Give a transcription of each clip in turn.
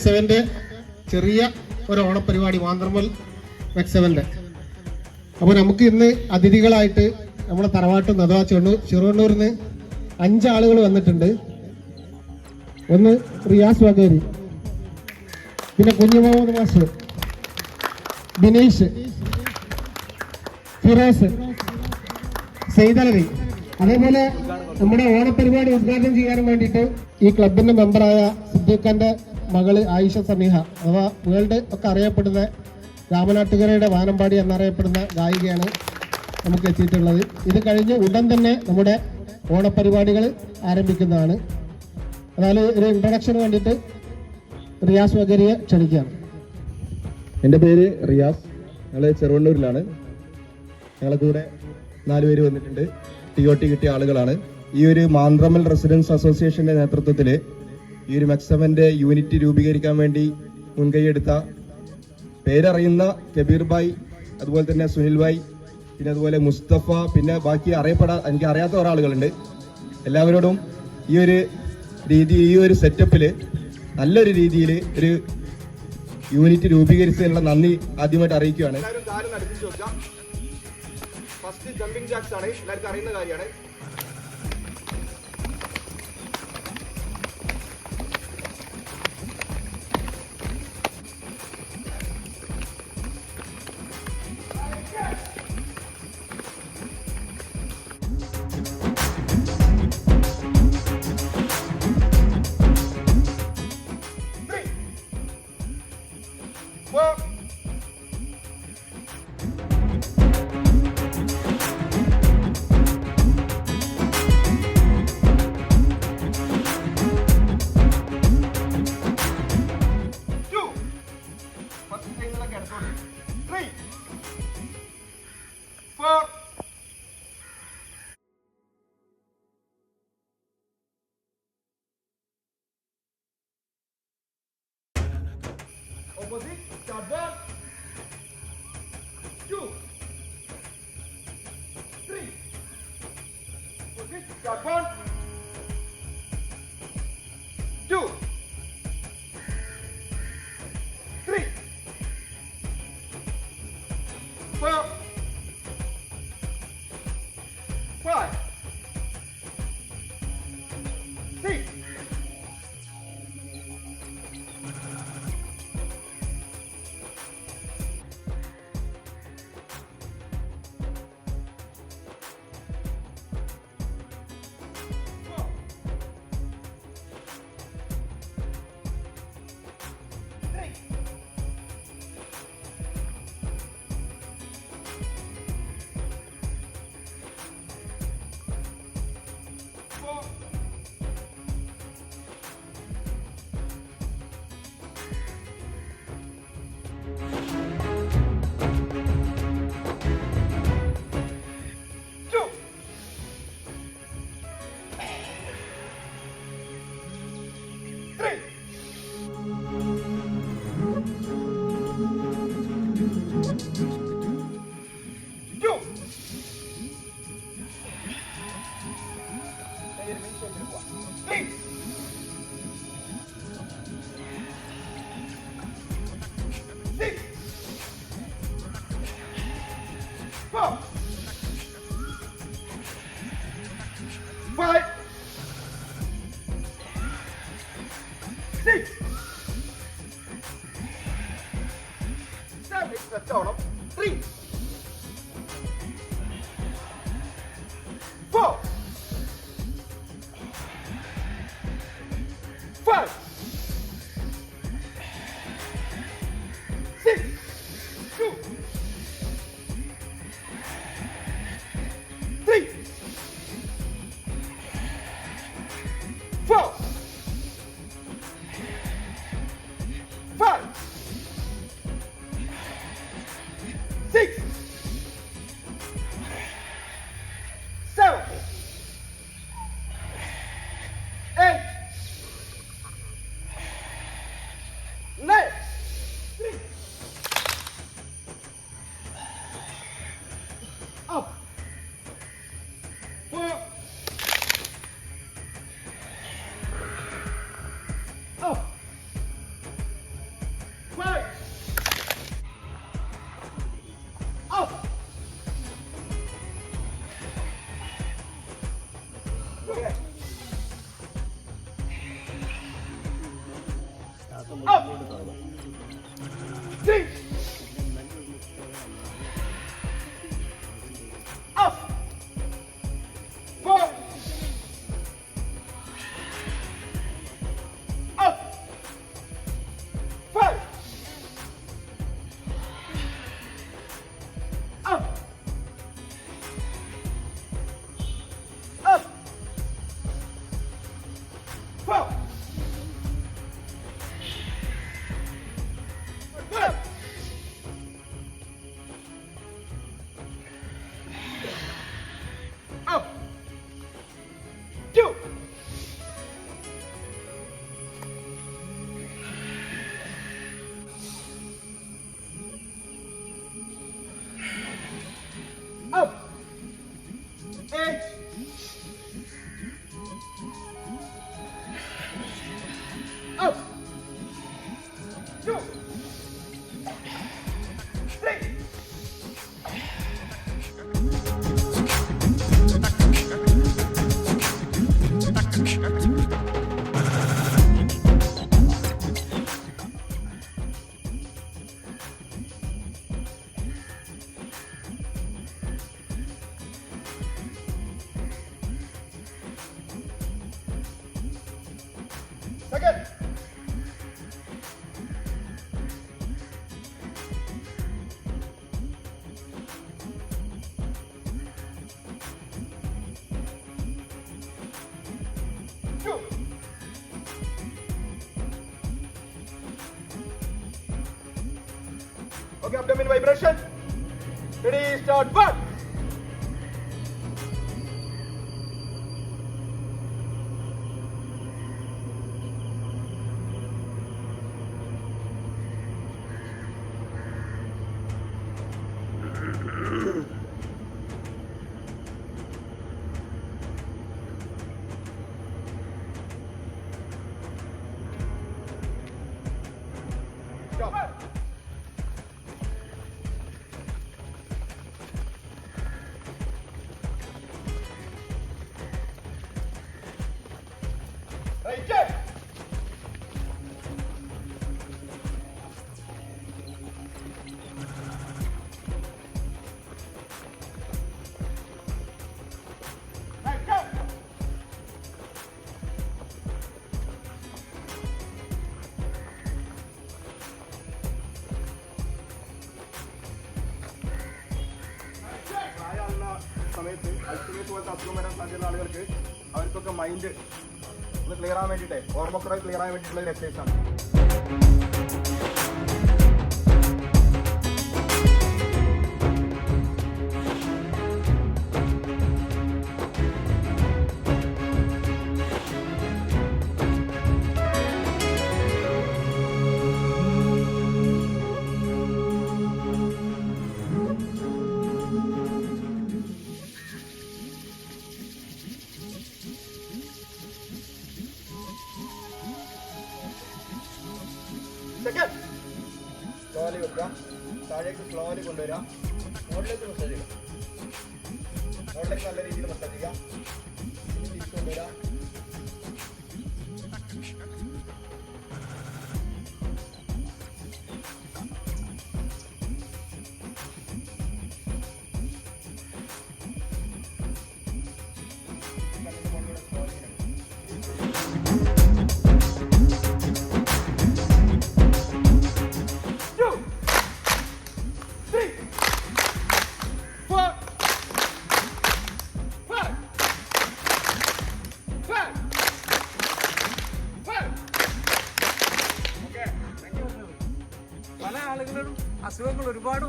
അപ്പോൾ സെവന്റെ ചെറിയ ഒരു ഓണപരിപാടി മാന്ത്രമൽ മെക്സവന്റെ അപ്പോൾ നമുക്ക് ഇന്ന് അതിഥികളായിട്ട് നമ്മുടെ തറവാട്ട് അഥവാ ചെണ്ണൂർ ചെറുവണ്ണൂരിൽ നിന്ന് അഞ്ചാളുകൾ വന്നിട്ടുണ്ട്. ഒന്ന് റിയാസ് വകേരി പിന്നെ കുഞ്ഞുമോഹൻ മാഷ് ബിനീഷ് ഫിറോസ് സെയ്തലവി. അതേപോലെ നമ്മുടെ ഓണപരിപാടി ഉദ്ഘാടനം ചെയ്യാൻ വേണ്ടിയിട്ട് ഈ ക്ലബിന്റെ മെമ്പറായ സിദ്ദീഖാന്റെ മകൾ ആയിഷ സമീഹ അഥവാ വേൾഡ് ഒക്കെ അറിയപ്പെടുന്ന രാമനാട്ടുകരയുടെ വാനമ്പാടി എന്നറിയപ്പെടുന്ന ഗായികയാണ് നമുക്ക് എത്തിയിട്ടുള്ളത്. ഇത് കഴിഞ്ഞ് ഉടൻ തന്നെ നമ്മുടെ ഓണപരിപാടികൾ ആരംഭിക്കുന്നതാണ്. അതായത് ഒരു ഇൻട്രഡക്ഷന് വേണ്ടിയിട്ട് റിയാസ് വഗരിയെ ക്ഷണിക്കുകയാണ്. എന്റെ പേര് റിയാസ്. ഞങ്ങൾ ചെറുവണ്ണൂരിലാണ്. ഞങ്ങളെ കൂടെ നാലുപേര് വന്നിട്ടുണ്ട്. ടി ഒ ടി കിട്ടിയ ആളുകളാണ്. ഈ ഒരു മാന്ത്രമൽ റെസിഡൻസ് അസോസിയേഷന്റെ നേതൃത്വത്തിൽ ഈ ഒരു മെക്സവന്റെ യൂണിറ്റ് രൂപീകരിക്കാൻ വേണ്ടി മുൻകൈയെടുത്ത പേരറിയുന്ന കബീർ ഭായ് അതുപോലെ തന്നെ സുനിൽ ഭായ് പിന്നെ അതുപോലെ മുസ്തഫ പിന്നെ ബാക്കി അറിയപ്പെടാ എനിക്ക് അറിയാത്ത ഒരാളുകളുണ്ട്. എല്ലാവരോടും ഈ ഒരു രീതി ഈ ഒരു സെറ്റപ്പിൽ നല്ലൊരു രീതിയിൽ ഒരു യൂണിറ്റ് രൂപീകരിച്ചതിനുള്ള നന്ദി ആദ്യമായിട്ട് അറിയിക്കുകയാണ്. ഫസ്റ്റ് ജമ്പിംഗ് ജാക്സ് ആണ്. എല്ലാവർക്കും അറിയുന്ന കാര്യമാണ്. Well, 这真管。Ready, start, one. സമയത്ത് അൽസിമേറ്റ് പോലത്തെ അസുഖം വരാൻ സാധ്യതയുള്ള ആളുകൾക്ക് അവർക്കൊക്കെ മൈൻഡ് ക്ലിയർ ആവാൻ വേണ്ടിയിട്ട്. ഓർമ്മക്കുറവ് ക്ലിയർ ആവാൻ വേണ്ടിയിട്ടുള്ള ഒരു എക്സസൈസ് സെക്കൻഡ് സ്ലോലി വെക്കുക താഴേക്ക് സ്ലോലി കൊണ്ടുവരാം. മുകളിലേക്ക് മസാജ് ചെയ്യാം. മുകളിലേക്ക് നല്ല രീതിയിൽ മസാജ് ചെയ്യുക തിരിച്ച്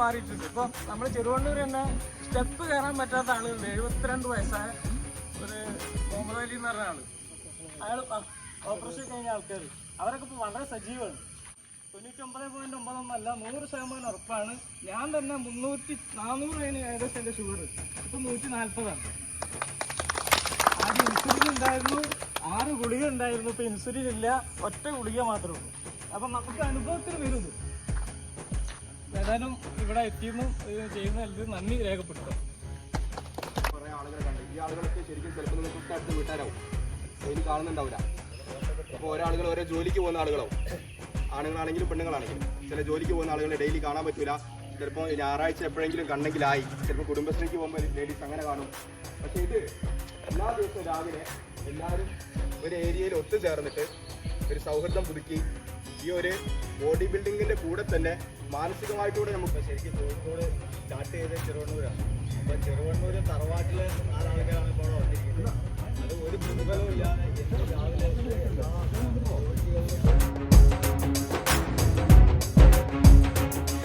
മാറിയിട്ടുണ്ട്. ഇപ്പം നമ്മൾ ചെറുവണ്ണൂർ തന്നെ സ്റ്റെപ്പ് കയറാൻ പറ്റാത്ത ആളുകളുണ്ട്. എഴുപത്തിരണ്ട് വയസ്സായ ഒരു മുഹമ്മദ് എന്ന് പറഞ്ഞ ആൾ. അയാൾ ഓപ്പറേഷൻ കഴിഞ്ഞ ആൾക്കാർ അവരൊക്കെ ഇപ്പോൾ വളരെ സജീവമാണ് തൊണ്ണൂറ്റൊമ്പത് പോയിന്റ് ഒമ്പതൊന്നല്ല നൂറ് ശതമാനം ഉറപ്പാണ്. ഞാൻ തന്നെ മുന്നൂറ്റി നാനൂറ് കഴിഞ്ഞ് ഏകദേശം എന്റെ ഷുഗർ ഇപ്പം നൂറ്റി നാൽപ്പതാണ് ആദ്യം ഇൻസുലിൻ ഉണ്ടായിരുന്നു. ആറ് ഗുളിക ഉണ്ടായിരുന്നു. ഇപ്പം ഇൻസുലിൻ ഇല്ല. ഒറ്റ ഗുളിക മാത്രമേ ഉള്ളൂ. അപ്പം നമുക്ക് അനുഭവത്തിൽ വരുന്നു ഏതായാലും ഇവിടെ എത്തിയെന്നും ചെയ്യുന്ന എല്ലാവരും നന്ദി രേഖപ്പെടുത്തും കുറേ ആളുകളെ കണ്ടു. ഈ ആളുകളൊക്കെ ശരിക്കും ചിലപ്പോൾ നിങ്ങൾ തൊട്ടടുത്ത വീട്ടുകാരാവും. ഇനി കാണുന്നുണ്ടാവില്ല. അപ്പോൾ ഓരോ ആളുകൾ ഓരോ ജോലിക്ക് പോകുന്ന ആളുകളാവും. ആണുങ്ങളാണെങ്കിലും പെണ്ണുങ്ങളാണെങ്കിലും. ചില ജോലിക്ക് പോകുന്ന ആളുകളെ ഡെയിലി കാണാൻ പറ്റൂല. ചിലപ്പോൾ ഞായറാഴ്ച എപ്പോഴെങ്കിലും കണ്ടെങ്കിലായി ചിലപ്പോൾ കുടുംബശ്രീക്ക് പോകുമ്പോൾ ലേഡീസ് അങ്ങനെ കാണും. പക്ഷേ ഇത് എല്ലാ ദിവസവും രാവിലെ എല്ലാവരും ഒരു ഏരിയയിൽ ഒത്തുചേർന്നിട്ട് ഒരു സൗഹൃദം പുതുക്കി ഈ ഒരു ബോഡി ബിൽഡിങ്ങിന്റെ കൂടെ തന്നെ മാനസികമായിട്ടൂടെ നമുക്ക് ശരിക്കും കോഴിക്കോട് സ്റ്റാർട്ട് ചെയ്ത് ചെറുവണ്ണൂരാണ്. അപ്പൊ ചെറുവണ്ണൂര് തറവാട്ടിലെ നാലാൾക്കാരാണ് ഇപ്പോൾ വന്നിരിക്കുന്നത്. അത് ഒരു പ്രതിഫലവും ഇല്ലാതെ രാവിലെ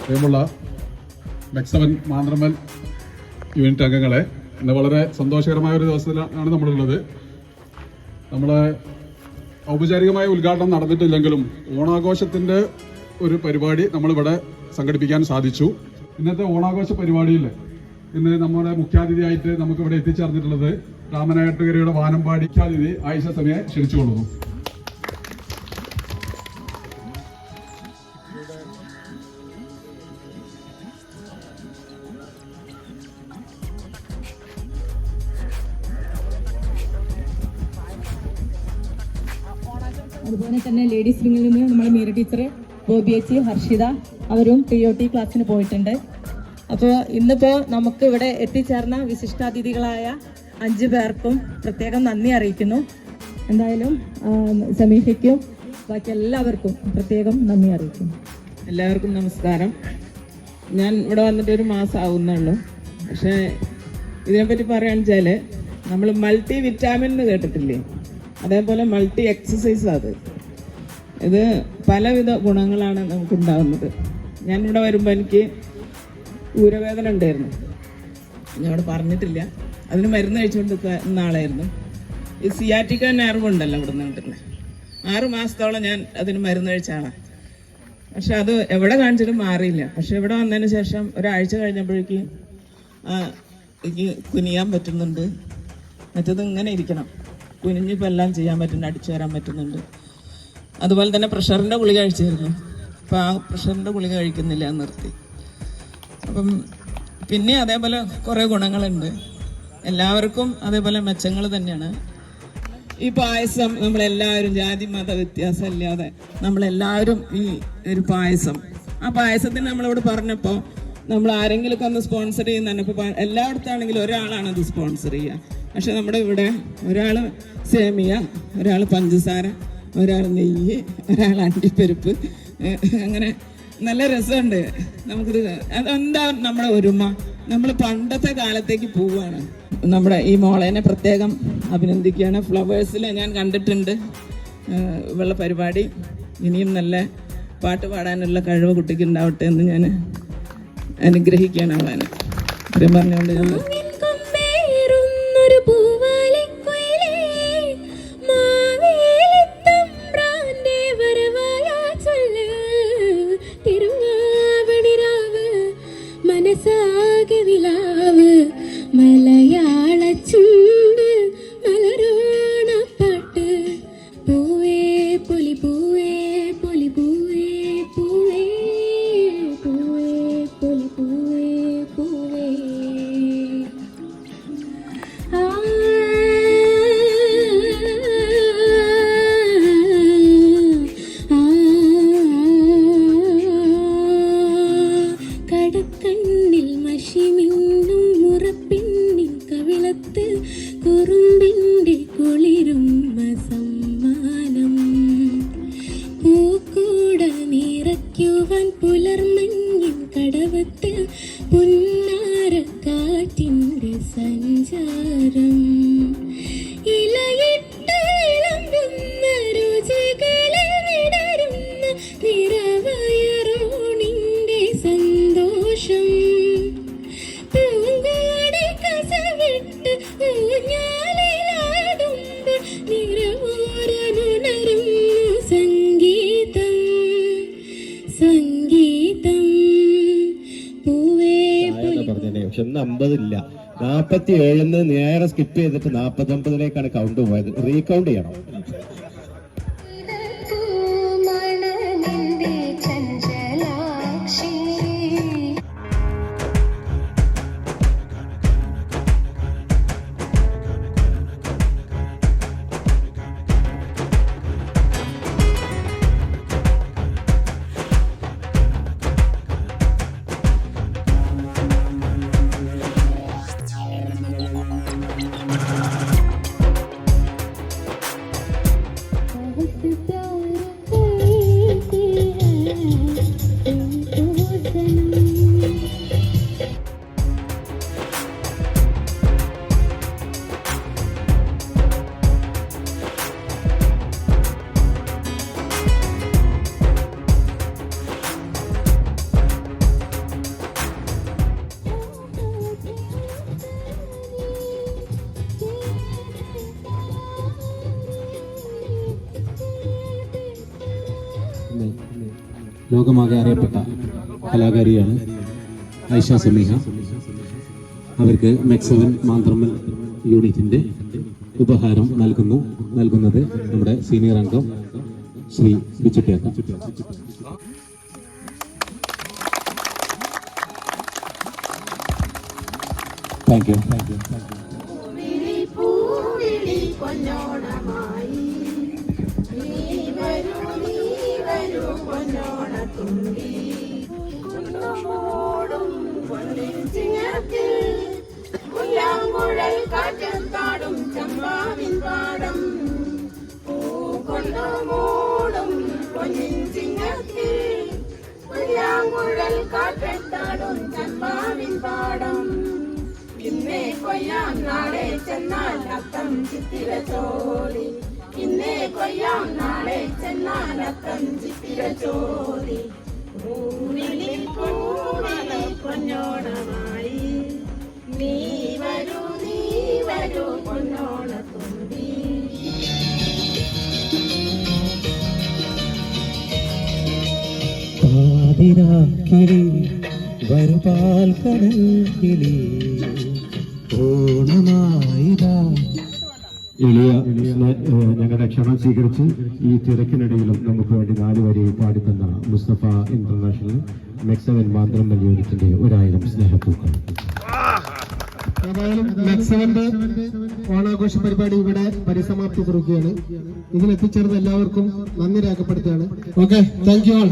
പ്രിയമുള്ള മെക്സവൻ മാന്ത്രമൽ യൂണിറ്റ് അംഗങ്ങളെ ഇന്ന് വളരെ സന്തോഷകരമായ ഒരു ദിവസത്തിലാണ് നമ്മളുള്ളത്. നമ്മളെ ഔപചാരികമായ ഉദ്ഘാടനം നടന്നിട്ടില്ലെങ്കിലും ഓണാഘോഷത്തിന്റെ ഒരു പരിപാടി നമ്മളിവിടെ സംഘടിപ്പിക്കാൻ സാധിച്ചു. ഇന്നത്തെ ഓണാഘോഷ പരിപാടിയിൽ ഇന്ന് നമ്മുടെ മുഖ്യാതിഥിയായിട്ട് നമുക്ക് ഇവിടെ എത്തിച്ചേർന്നിട്ടുള്ളത് രാമനാട്ടുകരയുടെ വാനമ്പാടി മുഖ്യാതിഥി ആയിഷ സമയെ ക്ഷണിച്ചുകൊള്ളുന്നു. അതുപോലെ ലേഡീസ് വിങ്ങിൽ നിന്ന് നമ്മുടെ മീര ടീച്ചർ ബോബി ചേച്ചി ഹർഷിത അവരും ടി ഒ ടി ക്ലാസ്സിന് പോയിട്ടുണ്ട്. അപ്പോൾ ഇന്നിപ്പോൾ നമുക്ക് ഇവിടെ എത്തിച്ചേർന്ന വിശിഷ്ടാതിഥികളായ അഞ്ച് പേർക്കും പ്രത്യേകം നന്ദി അറിയിക്കുന്നു. എന്തായാലും സമീഷയ്ക്കും ബാക്കി എല്ലാവർക്കും പ്രത്യേകം നന്ദി അറിയിക്കുന്നു. എല്ലാവർക്കും നമസ്കാരം. ഞാൻ ഇവിടെ വന്നിട്ട് ഒരു മാസം ആവുന്നുള്ളൂ. പക്ഷേ ഇതിനെപ്പറ്റി പറയുകയാണെന്ന് വെച്ചാൽ നമ്മൾ മൾട്ടി വിറ്റാമിൻ എന്ന് കേട്ടിട്ടില്ലേ? അതേപോലെ മൾട്ടി എക്സസൈസ് അത്. ഇത് പലവിധ ഗുണങ്ങളാണ് നമുക്കുണ്ടാകുന്നത് ഞാനിവിടെ വരുമ്പോൾ എനിക്ക് ഊരവേദന ഉണ്ടായിരുന്നു. ഞാൻ അവിടെ പറഞ്ഞിട്ടില്ല. അതിന് മരുന്ന് കഴിച്ചുകൊണ്ട് ആളായിരുന്നു. ഈ സിയാറ്റിക്ക നെർവ് ഉണ്ടല്ലോ ഇവിടെ നിന്ന് കിട്ടുന്നത് ആറ് മാസത്തോളം ഞാൻ അതിന് മരുന്ന് കഴിച്ച ആളാണ് പക്ഷെ അത് എവിടെ കാണിച്ചിട്ടും മാറിയില്ല. പക്ഷെ ഇവിടെ വന്നതിന് ശേഷം ഒരാഴ്ച കഴിഞ്ഞപ്പോഴേക്ക് എനിക്ക് കുനിയാൻ പറ്റുന്നുണ്ട്. മറ്റത് ഇങ്ങനെ ഇരിക്കണം. കുനിഞ്ഞിപ്പോൾ എല്ലാം ചെയ്യാൻ പറ്റുന്നുണ്ട് അടിച്ചു വരാൻ പറ്റുന്നുണ്ട്. അതുപോലെ തന്നെ പ്രഷറിന്റെ ഗുളിക കഴിച്ചിരുന്നു. അപ്പോൾ ആ പ്രഷറിന്റെ ഗുളിക കഴിക്കുന്നില്ല നിർത്തി. അപ്പം പിന്നെ അതേപോലെ കുറേ ഗുണങ്ങളുണ്ട്. എല്ലാവർക്കും അതേപോലെ മെച്ചങ്ങൾ തന്നെയാണ്. ഈ പായസം നമ്മളെല്ലാവരും ജാതി മത വ്യത്യാസം ഇല്ലാതെ നമ്മളെല്ലാവരും ഈ ഒരു പായസം. ആ പായസത്തിന് നമ്മളിവിടെ പറഞ്ഞപ്പോൾ നമ്മൾ ആരെങ്കിലുമൊക്കെ ഒന്ന് സ്പോൺസർ ചെയ്യുന്നതന്നെ ഇപ്പോൾ എല്ലായിടത്താണെങ്കിലും ഒരാളാണ് അത് സ്പോൺസർ ചെയ്യുക. പക്ഷെ നമ്മുടെ ഇവിടെ ഒരാൾ സേമിയ ഒരാൾ പഞ്ചസാര ഒരാൾ നെയ്യ് ഒരാൾ അണ്ടിപ്പരിപ്പ്. അങ്ങനെ നല്ല രസമുണ്ട്. നമുക്കിത് അതെന്താ നമ്മുടെ ഒരുമ? നമ്മൾ പണ്ടത്തെ കാലത്തേക്ക് പോവുകയാണ്. നമ്മുടെ ഈ മോളേനെ പ്രത്യേകം അഭിനന്ദിക്കുകയാണ്. ഫ്ലവേഴ്സിൽ ഞാൻ കണ്ടിട്ടുണ്ട് ഉള്ള പരിപാടി. ഇനിയും നല്ല പാട്ട് പാടാനുള്ള കഴിവ് കുട്ടിക്ക് ഉണ്ടാവട്ടെ എന്ന് ഞാൻ അനുഗ്രഹിക്കുകയാണ് അവനെ. ഇത്രയും പറഞ്ഞുകൊണ്ട് ഞാൻ നാപ്പത്തി നിന്ന് നേരെ സ്കിപ്പ് ചെയ്തിട്ട് നാൽപ്പത്തി ഒമ്പതിലേക്കാണ് കൗണ്ട് പോയത്. റീകൗണ്ട് ചെയ്യണം. ലോകമാകെ അറിയപ്പെട്ട കലാകാരിയാണ് ഐഷ സമീഹ. അവർക്ക് മെക്സവൻ മാന്ത്രമൽ യൂണിറ്റിന്റെ ഉപഹാരം നൽകുന്നു നൽകുന്നത് നമ്മുടെ സീനിയർ അംഗം ശ്രീ ബിച്ചുട്ടിയാക്ക താങ്ക് യു താങ്ക് യു പുല്ലാങ്കുഴൽ കാറ്റും കാടും ചമ്പാവിൻ പാടം. പൂ കൊണ്ടു മൂടും പൊന്നിൻ ചിങ്ങത്തിൽ പുല്ലാങ്കുഴൽ ചമ്പാവിൻ പാടം ഇന്നേ കൊയ്യാം നാളെ ചെന്നാൽ അത്തം ചിത്തിര ചോലി ഇന്നേ കൊയ്യാം നാളെ ചെന്നാൽ പിഴച്ചോറി പൊന്നോണമായി. നീ വരൂ നീ വരൂ പൊന്നോണത്തുമ്പി പാതിരാക്കിളി വരുപാൽ കടൽ കിളി. ഓണമായിതാ എളിയ ഞങ്ങളുടെ ക്ഷണം സ്വീകരിച്ച് ഈ തിരക്കിനിടയിലും നമുക്ക് വേണ്ടി നാല് വരെ പാടിത്തന്ന മുസ്തഫ ഇന്റർനാഷണൽ മെക്സവൻ മാന്ത്രം യൂണിറ്റിന്റെ ഒരായിരം സ്നേഹത്തൂക്കം ഏതായാലും മെക്സവന്റെ ഓണാഘോഷ പരിപാടി ഇവിടെ പരിസമാപ്തി കുറിക്കുകയാണ് ഇതിൽ എത്തിച്ചേർന്ന എല്ലാവർക്കും നന്ദി രേഖപ്പെടുത്തുകയാണ്. Okay thank you all